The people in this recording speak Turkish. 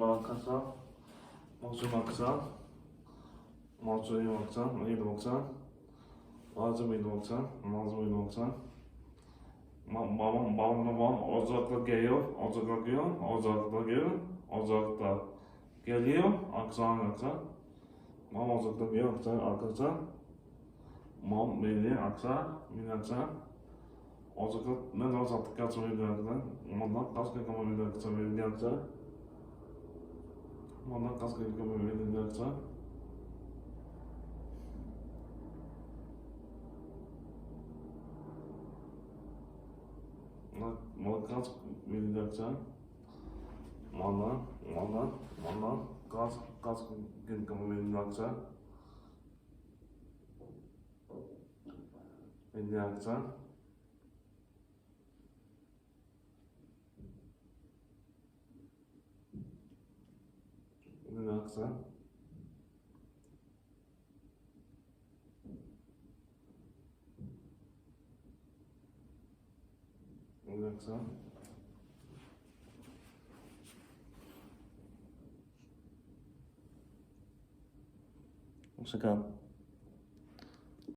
ማካሳ ማዞ ማክሳ ማዞ ማክሳ ወይድ ማክሳ ማዞ ወይድ ማክሳ ማዞ ወይድ ማክሳ babam babam babam uzakta geliyor uzakta geliyor uzakta geliyor uzakta geliyor aksan aksan mam uzakta geliyor aksan aksan mam beni aksan beni aksan uzakta ne zaman sattık kaç milyon aksan ondan kaç kere milyon aksan milyon aksan Ondan kaç kere kama bir aksan. Makas bileceksin. Ondan, ondan, ondan kas, kas gün kamu bileceksin. Bileceksin. Né? o que Vamos chegar